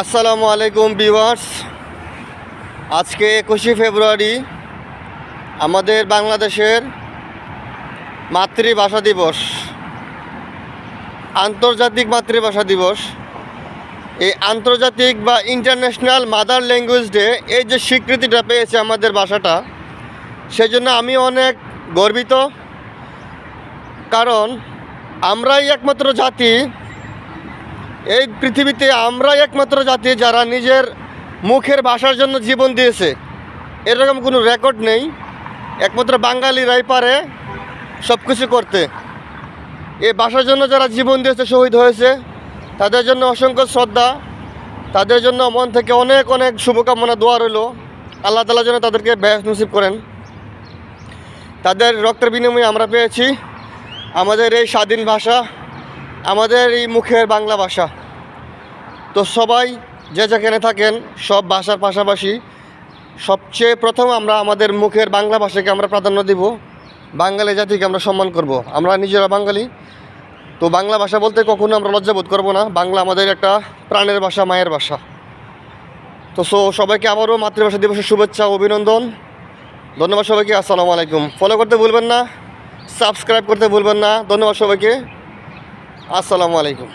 আসসালামু আলাইকুম বিওয়ার্স আজকে একুশে ফেব্রুয়ারি, আমাদের বাংলাদেশের মাতৃভাষা দিবস, আন্তর্জাতিক মাতৃভাষা দিবস। এই আন্তর্জাতিক বা ইন্টারন্যাশনাল মাদার ল্যাঙ্গুয়েজ ডে, এই যে স্বীকৃতিটা পেয়েছে আমাদের ভাষাটা, সেজন্য আমি অনেক গর্বিত। কারণ আমরাই একমাত্র জাতি এই পৃথিবীতে আমরাই একমাত্র জাতি যারা নিজের মুখের ভাষার জন্য জীবন দিয়েছে। এরকম কোনো রেকর্ড নেই। একমাত্র বাঙালিরাই পারে সব কিছু করতে। এই ভাষার জন্য যারা জীবন দিয়েছে, শহীদ হয়েছে, তাদের জন্য অসংখ্য শ্রদ্ধা। তাদের জন্য মন থেকে অনেক অনেক শুভকামনা, দোয়া রইল। আল্লাহ তালা যেন তাদেরকে ব্যাস নসিব করেন। তাদের রক্তের বিনিময়ে আমরা পেয়েছি। আমাদের এই স্বাধীন ভাষা আমাদের এই মুখের বাংলা ভাষা। তো সবাই যে যেখানে থাকেন, সব ভাষার পাশাপাশি সবচেয়ে প্রথম আমরা আমাদের মুখের বাংলা ভাষাকে আমরা প্রাধান্য দিব। বাঙালি জাতিকে আমরা সম্মান করব। আমরা নিজেরা বাঙালি। তো বাংলা ভাষা বলতে কখনো আমরা লজ্জাবোধ করব না। বাংলা আমাদের একটা প্রাণের ভাষা, মায়ের ভাষা। তো সো, সবাইকে আবারও মাতৃভাষা দিবসের শুভেচ্ছা অভিনন্দন। ধন্যবাদ সবাইকে। আসসালামু আলাইকুম। ফলো করতে ভুলবেন না। সাবস্ক্রাইব করতে ভুলবেন না। ধন্যবাদ সবাইকে। আসসালামু আলাইকুম।